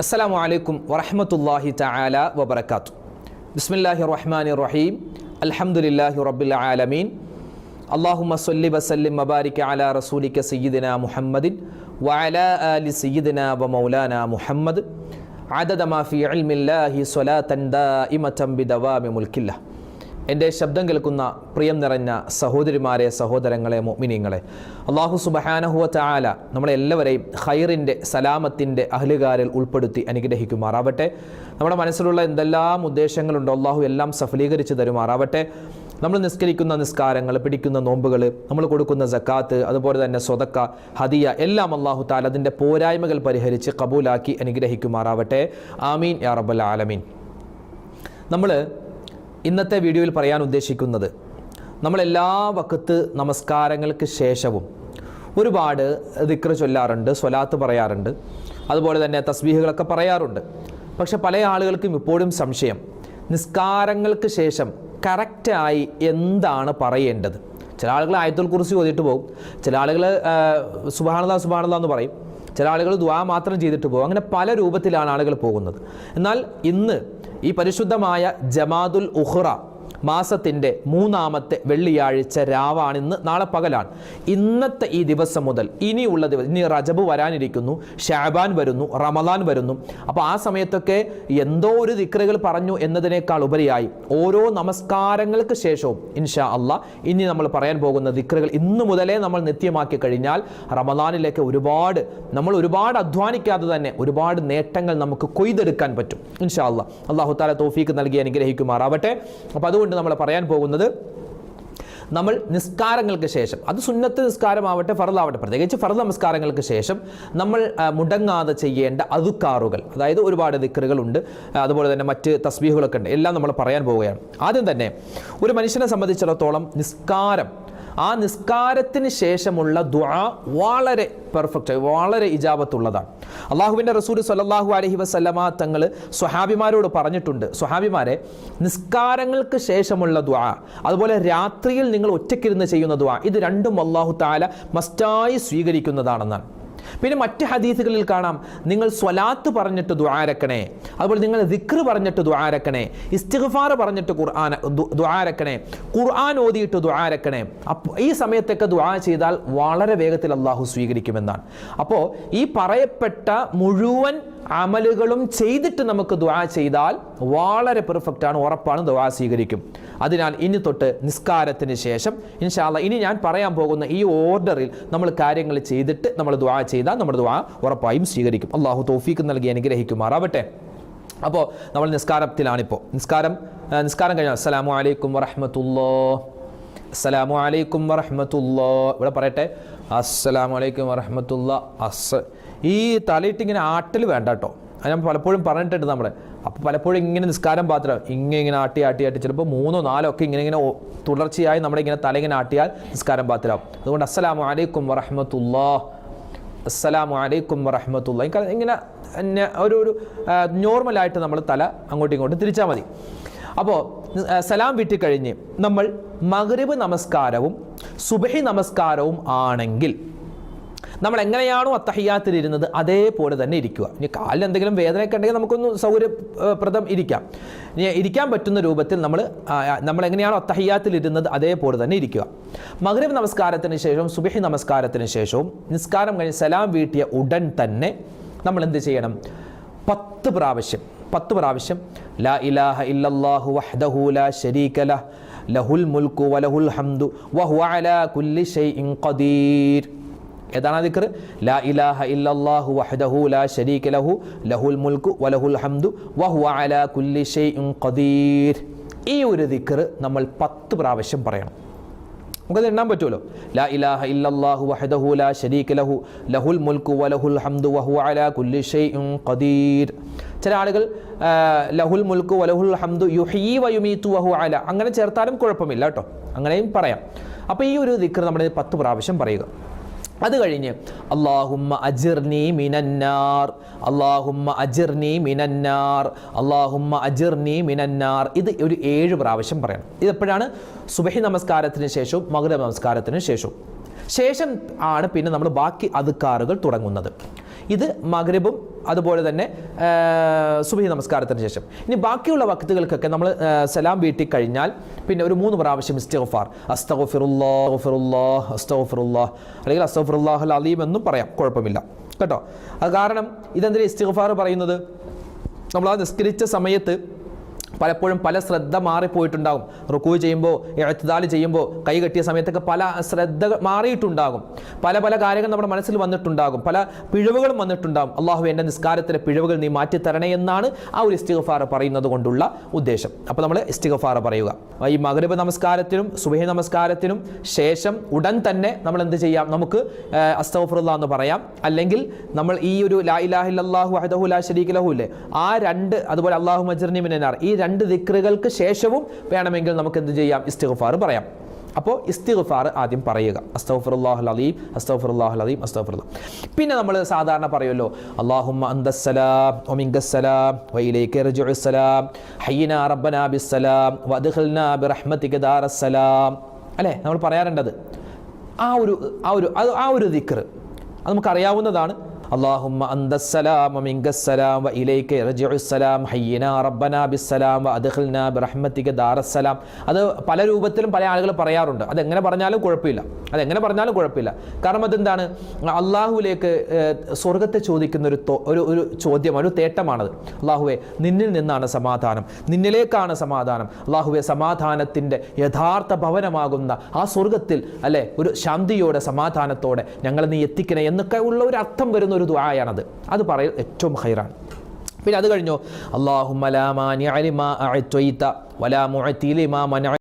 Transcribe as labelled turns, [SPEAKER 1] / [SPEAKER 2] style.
[SPEAKER 1] അസ്സലാമു അലൈക്കും വറഹമത്തല്ലാഹി തആല വബറകാത്തു ബിസ്മില്ലാഹി റഹ്മാനി റഹീം അൽഹംദുലില്ലാഹി റബ്ബിൽ ആലമീൻ അല്ലാഹുമ്മ സ്വല്ലി വസല്ലിം മബാരിക അലാ റസൂലിക സയ്യിദിന മുഹമ്മദിൻ വഅലാ ആലി സയ്യിദിന വ മൗലാന മുഹമ്മദ് عدد ما في علم الله صلاة دائمة بدوام ملك الله എന്റെ ശബ്ദം കേൾക്കുന്ന പ്രിയം നിറഞ്ഞ സഹോദരിമാരെ സഹോദരങ്ങളെ മൊമിനിങ്ങളെ അള്ളാഹു സുബഹാനഹുവ ചാല നമ്മളെല്ലാവരെയും ഹൈറിന്റെ സലാമത്തിന്റെ അഹ്ലുകാരിൽ ഉൾപ്പെടുത്തി അനുഗ്രഹിക്കുമാറാവട്ടെ. നമ്മുടെ മനസ്സിലുള്ള എന്തെല്ലാം ഉദ്ദേശങ്ങളുണ്ടോ അള്ളാഹു എല്ലാം സഫലീകരിച്ച് തരുമാറാവട്ടെ. നമ്മൾ നിസ്കരിക്കുന്ന നിസ്കാരങ്ങൾ പിടിക്കുന്ന നോമ്പുകൾ നമ്മൾ കൊടുക്കുന്ന ജക്കാത്ത് അതുപോലെ തന്നെ സ്വതക്ക ഹദിയ എല്ലാം അള്ളാഹു താല അതിന്റെ പോരായ്മകൾ പരിഹരിച്ച് കബൂലാക്കി അനുഗ്രഹിക്കുമാറാവട്ടെ. ആമീൻ യാ റബ്ബൽ ആലമീൻ. നമ്മൾ ഇന്നത്തെ വീഡിയോയിൽ പറയാൻ ഉദ്ദേശിക്കുന്നത് നമ്മളെല്ലാ വക്കത്ത് നമസ്കാരങ്ങൾക്ക് ശേഷവും ഒരുപാട് ദിക്ര ചൊല്ലാറുണ്ട് സ്വലാത്ത് പറയാറുണ്ട് അതുപോലെ തന്നെ തസ്ബീഹുകളൊക്കെ പറയാറുണ്ട്. പക്ഷെ പല ആളുകൾക്കും ഇപ്പോഴും സംശയം നിസ്കാരങ്ങൾക്ക് ശേഷം കറക്റ്റായി എന്താണ് പറയേണ്ടത്? ചില ആളുകൾ ആയത്തുൽ കുറിച്ച് ചോദിയിട്ട് പോകും ചില ആളുകൾ സുബാനന്ദ സുബാനന്ദ എന്ന് പറയും ചില ആളുകൾ ദ്വാ മാത്രം ചെയ്തിട്ട് പോകും അങ്ങനെ പല രൂപത്തിലാണ് ആളുകൾ പോകുന്നത്. എന്നാൽ ഇന്ന് ഈ പരിശുദ്ധമായ ജമാദുൽ ഉഹ്റ മാസത്തിന്റെ മൂന്നാമത്തെ വെള്ളിയാഴ്ച രാവാണിന്ന് നാളെ പകലാണ്. ഇന്നത്തെ ഈ ദിവസം മുതൽ ഇനിയുള്ള ദിവസം ഇനി റജബ് വരാനിരിക്കുന്നു ഷാബാൻ വരുന്നു റമദാൻ വരുന്നു. അപ്പോൾ ആ സമയത്തൊക്കെ എന്തോ ഒരു ദിക്രകൾ പറഞ്ഞു എന്നതിനേക്കാൾ ഉപരിയായി ഓരോ നമസ്കാരങ്ങൾക്ക് ശേഷവും ഇൻഷാ അല്ല ഇനി നമ്മൾ പറയാൻ പോകുന്ന ദിക്രകൾ ഇന്നു മുതലേ നമ്മൾ നിത്യമാക്കി കഴിഞ്ഞാൽ റമദാനിലേക്ക് ഒരുപാട് നമ്മൾ ഒരുപാട് അധ്വാനിക്കാതെ തന്നെ ഒരുപാട് നേട്ടങ്ങൾ നമുക്ക് കൊയ്തെടുക്കാൻ പറ്റും. ഇൻഷാ അല്ല. അള്ളാഹു താല തോഫീക്ക് നൽകി അനുഗ്രഹിക്കുമാറാവട്ടെ. അപ്പോൾ അതുകൊണ്ട് നമ്മൾ പറയാൻ പോകുന്നത് നമ്മൾ നിസ്കാരങ്ങൾക്ക് ശേഷം അത് സുന്നത്ത് നിസ്കാരമാവട്ടെ ഫറലാവട്ടെ പ്രത്യേകിച്ച് ഫറൽ നമസ്കാരങ്ങൾക്ക് ശേഷം നമ്മൾ മുടങ്ങാതെ ചെയ്യേണ്ട അതുക്കാറുകൾ അതായത് ഒരുപാട് ദിക്കറുകളുണ്ട് അതുപോലെ തന്നെ മറ്റ് തസ്ബീഹുകളൊക്കെ ഉണ്ട്. എല്ലാം നമ്മൾ പറയാൻ പോവുകയാണ്. ആദ്യം തന്നെ ഒരു മനുഷ്യനെ സംബന്ധിച്ചിടത്തോളം നിസ്കാരം ആ നിസ്കാരത്തിന് ശേഷമുള്ള ദുആ വളരെ പെർഫെക്റ്റ് വളരെ ഇജാബത്തുള്ളതാണ്. അള്ളാഹുവിന്റെ റസൂൽ സല്ലല്ലാഹു അലഹി വസ്ലമ തങ്ങൾ സ്വഹാബിമാരോട് പറഞ്ഞിട്ടുണ്ട് സ്വഹാബിമാരെ നിസ്കാരങ്ങൾക്ക് ശേഷമുള്ള ദുആ അതുപോലെ രാത്രിയിൽ നിങ്ങൾ ഒറ്റയ്ക്കിരുന്ന് ചെയ്യുന്ന ദുആ ഇത് രണ്ടും അള്ളാഹു താല മസ്റ്റായി സ്വീകരിക്കുന്നതാണെന്നാണ്. പിന്നെ മറ്റ് ഹദീസുകളിൽ കാണാം നിങ്ങൾ സ്വലാത്ത് പറഞ്ഞിട്ട് ദ്വാരക്കണേ അതുപോലെ നിങ്ങൾ ദിക്ർ പറഞ്ഞിട്ട് ദ്വാരക്കണേ ഇസ്തിഗ്ഫാർ പറഞ്ഞിട്ട് ഖുർആൻ ദ്വാരക്കണേ ഖുർആൻ ഓതിയിട്ട് ദ്വാരക്കണേ അപ്പോൾ ഈ സമയത്തൊക്കെ ദ്വാ ചെയ്താൽ വളരെ വേഗത്തിൽ അള്ളാഹു സ്വീകരിക്കുമെന്നാണ്. അപ്പോൾ ഈ പറയപ്പെട്ട മുഴുവൻ അമലുകളും ചെയ്തിട്ട് നമുക്ക് ദുആ ചെയ്താൽ വളരെ പെർഫെക്റ്റ് ആണ് ഉറപ്പാണ് ദുആ സ്വീകരിക്കും. അതിനാൽ ഇനി തൊട്ട് നിസ്കാരത്തിന് ശേഷം ഇൻഷാല്ല ഇനി ഞാൻ പറയാൻ പോകുന്ന ഈ ഓർഡറിൽ നമ്മൾ കാര്യങ്ങൾ ചെയ്തിട്ട് നമ്മൾ ദുആ ചെയ്താൽ നമ്മുടെ ദുആ ഉറപ്പായും സ്വീകരിക്കും. അള്ളാഹു തോഫീക്ക് നൽകി അനുഗ്രഹിക്കുമാറാവട്ടെ. അപ്പോൾ നമ്മൾ നിസ്കാരത്തിലാണിപ്പോൾ നിസ്കാരം നിസ്കാരം കഴിഞ്ഞാൽ അസ്സലാമു അലൈക്കും വറഹ്മത്തുള്ളാ അസ്സലാമു അലൈക്കും വറഹ്മത്തുള്ളാ. ഇവിടെ പറയട്ടെ അസ്സലാമു അലൈക്കും വറഹ്മത്തുള്ളാ. അസ്. ഈ തലയിട്ടിങ്ങനെ ആട്ടൽ വേണ്ട കേട്ടോ. അത് ഞാൻ പലപ്പോഴും പറഞ്ഞിട്ടുണ്ട് നമ്മൾ അപ്പോൾ പലപ്പോഴും ഇങ്ങനെ നിസ്കാരം പാത്രം ഇങ്ങനെ ഇങ്ങനെ ആട്ടി ആട്ടി ആട്ടി ചിലപ്പോൾ മൂന്നോ നാലോ ഒക്കെ ഇങ്ങനെ ഇങ്ങനെ തുടർച്ചയായി നമ്മുടെ ഇങ്ങനെ തല ഇങ്ങനെ ആട്ടിയാൽ നിസ്കാരം പാത്രം അതുകൊണ്ട് അസ്സലാമു അലൈക്കും വറഹ്മത്തുള്ളാ. അസ്സലാമു അലൈക്കും വറഹ്മത്തുള്ളാ. ഇങ്ങനെ ഇങ്ങനെ ഒരു ഒരു നോർമലായിട്ട് നമ്മൾ തല അങ്ങോട്ടും ഇങ്ങോട്ടും തിരിച്ചാൽ മതി. അപ്പോൾ സലാം വിട്ടിക്കഴിഞ്ഞ് നമ്മൾ മകരവ് നമസ്കാരവും സുബഹി നമസ്കാരവും ആണെങ്കിൽ നമ്മൾ എങ്ങനെയാണോ അത്തഹിയാത്തിലിരുന്നത് അതേപോലെ തന്നെ ഇരിക്കുക. ഇനി കാലിൽ എന്തെങ്കിലും വേദനയൊക്കെ ഉണ്ടെങ്കിൽ നമുക്കൊന്ന് സൗകര്യപ്രദം ഇരിക്കാം. ഇനി ഇരിക്കാൻ പറ്റുന്ന രൂപത്തിൽ നമ്മൾ നമ്മൾ എങ്ങനെയാണോ അത്തഹിയാത്തിലിരുന്നത് അതേപോലെ തന്നെ ഇരിക്കുക. മഗ്രിബ് നമസ്കാരത്തിന് ശേഷവും സുബഹി നമസ്കാരത്തിന് ശേഷവും നിസ്കാരം കഴിഞ്ഞ് സലാം വീട്ടിയ ഉടൻ തന്നെ നമ്മൾ എന്ത് ചെയ്യണം? പത്ത് പ്രാവശ്യം പത്ത് പ്രാവശ്യം ലാ ഇലാഹ ഇല്ലല്ലാഹു വഹ്ദഹു ലാ ശരീക ലഹ് ലഹുൽ മുൽക്കു വലഹുൽ ഹംദു വഹുവ അലാ കുല്ലി ഷൈഇൻ ഖദീർ. ഏതാണ് ആ ദിക്ർ ലാ ഇലാഹ ഇല്ലല്ലാഹു വഹ്ദഹു ലാ ശരീക ലഹു ലഹുൽ മുൽക്കു വലഹുൽ ഹംദു വഹുവ അലാ കുല്ലി ഷൈഇൻ ഖദീർ. ഈ ഒരു ദിക്ർ നമ്മൾ പത്ത് പ്രാവശ്യം പറയണം. നമുക്കത് എണ്ണാൻ പറ്റുമല്ലോ. ലാ ഇലാഹ ഇല്ലല്ലാഹു വഹദഹു ലാ ശരീക ലഹു ലഹുൽ മുൽക്കു വലഹുൽ ഹംദു വഹുവ അലാ കുല്ലി ഷൈഇൻ ഖദീർ. ചില ആളുകൾ ലഹുൽ മുൽക്കു വലഹുൽ ഹംദു യുഹീ വയുമീത്തു വഹു അല. അങ്ങനെ ചേർത്താലും കുഴപ്പമില്ല കേട്ടോ. അങ്ങനെയും പറയാം. അപ്പോൾ ഈ ഒരു ദിക്കർ നമ്മുടെ പത്ത് പ്രാവശ്യം പറയുക. അത് കഴിഞ്ഞ് അള്ളാഹുമ്മ അജിർനി മിനന്നാർ അള്ളാഹുമ്മ അജിർനി മിനന്നാർ അള്ളാഹുമ്മ അജിർനി മിനന്നാർ ഇത് ഒരു ഏഴ് പ്രാവശ്യം പറയണം. ഇതെപ്പോഴാണ് സുബഹി നമസ്കാരത്തിന് ശേഷവും മകര നമസ്കാരത്തിന് ശേഷവും. ശേഷം ആണ് പിന്നെ നമ്മൾ ബാക്കി അതുക്കാറുകൾ തുടങ്ങുന്നത്. ഇത് മഗ്രിബും അതുപോലെ തന്നെ സുബഹി നമസ്കാരത്തിന് ശേഷം. ഇനി ബാക്കിയുള്ള വക്തുകൾക്കൊക്കെ നമ്മൾ സലാം വീട്ടി കഴിഞ്ഞാൽ പിന്നെ ഒരു മൂന്ന് പ്രാവശ്യം ഇസ്തഗഫാർ. അസ്തഗ്ഫിറുല്ലാ അസ്തഗഫിറുല്ലാഹ് അസ്തഗ്ഫിറുല്ലാ. അല്ലെങ്കിൽ അസ്തഗ്ഫിറുല്ലാഹൽ അലീം എന്നും പറയാം. കുഴപ്പമില്ല. കേട്ടോ? അത് കാരണം ഇതെന്തിനാ ഇസ്തിഗ്ഫാർ പറയുന്നത്? നമ്മൾ ആ നിസ്കരിച്ച സമയത്ത് പലപ്പോഴും പല ശ്രദ്ധ മാറിപ്പോയിട്ടുണ്ടാകും. റുക്കൂ ചെയ്യുമ്പോൾ എഴുത്തുതാൽ ചെയ്യുമ്പോൾ കൈ കെട്ടിയ സമയത്തൊക്കെ പല ശ്രദ്ധ മാറിയിട്ടുണ്ടാകും. പല പല കാര്യങ്ങൾ നമ്മുടെ മനസ്സിൽ വന്നിട്ടുണ്ടാകും. പല പിഴവുകളും വന്നിട്ടുണ്ടാകും. അള്ളാഹു എന്റെ നിസ്കാരത്തിലെ പിഴവുകൾ നീ മാറ്റിത്തരണേ എന്നാണ് ആ ഒരു ഇസ്തിഗഫാർ പറയുന്നത് കൊണ്ടുള്ള ഉദ്ദേശം. അപ്പോൾ നമ്മൾ ഇസ്തിഗഫാർ പറയുക. ഈ മകരബ് നമസ്കാരത്തിനും സുബഹി നമസ്കാരത്തിനും ശേഷം ഉടൻ തന്നെ നമ്മൾ എന്ത് ചെയ്യാം? നമുക്ക് അസ്തഫറുല്ല എന്ന് പറയാം. അല്ലെങ്കിൽ നമ്മൾ ഈ ഒരു ലാ ഇലാഹില്ലാഹു അഹദഹു ലാ ഷരീഖ് ലഹു ഇല്ലേ? ആ രണ്ട് അതുപോലെ അള്ളാഹു മജർനിമിനാർ ഈ രണ്ട് ദിക്റുകൾക്ക് ശേഷവും വേണമെങ്കിൽ നമുക്ക് എന്ത് ചെയ്യാം? ഇസ്തിഗ്ഫാർ പറയാം. അപ്പോൾ ഇസ്തിഗ്ഫാർ ആദ്യം പറയുക. അസ്തഫുറുല്ലാഹുൽ അലീം അസ്തഫുറുല്ലാഹുൽ അലീം അസ്തഫുറുല്ല പിന്നെ നമ്മൾ സാധാരണ പറയുമല്ലോ അള്ളാഹുമ്മ അന്തസ്സലാം ഒമിങ്കസ്സലാം വൈലേക്ക് റജുസലാം ഹയ്യന റബ്ബന ബിസ്സലാം വദ്ഖൽന ബിറഹ്മതിക ദാറസ്സലാം അല്ലേ? നമ്മൾ പറയാറുണ്ടത്. ആ ഒരു ആ ഒരു ആ ഒരു ദിക്ർ അത് നമുക്കറിയാവുന്നതാണ് اللهم أنت السلام ومنك السلام وإليك يرجع السلام حينا ربنا بالسلام وأدخلنا برحمتك دار السلام അത് പല രൂപത്തിലും പല ആളുകൾ പറയാറുണ്ട് അതെങ്ങനെ പറഞ്ഞാലും കുഴപ്പമില്ല അതെങ്ങനെ പറഞ്ഞാലും കുഴപ്പമില്ല കാരണം അതെന്താണ് അള്ളാഹുവിലേക്ക് സ്വർഗത്തെ ചോദിക്കുന്ന ഒരു ഒരു ഒരു ചോദ്യം ഒരു തേട്ടമാണത് അള്ളാഹുവെ നിന്നിൽ നിന്നാണ് സമാധാനം നിന്നിലേക്കാണ് സമാധാനം അള്ളാഹുവെ സമാധാനത്തിൻ്റെ യഥാർത്ഥ ഭവനമാകുന്ന ആ സ്വർഗത്തിൽ അല്ലെ ഒരു ശാന്തിയോടെ സമാധാനത്തോടെ ഞങ്ങളെ നീ എത്തിക്കണേ എന്നൊക്കെ ഉള്ള ഒരു അർത്ഥം വരുന്ന ഒരു ദുആയാണത്. അത് പറയൽ ഏറ്റവും ഹൈറാണ് പിന്നെ അത് കഴിഞ്ഞു? അള്ളാഹു വലാ മുഅത്തിലിമാ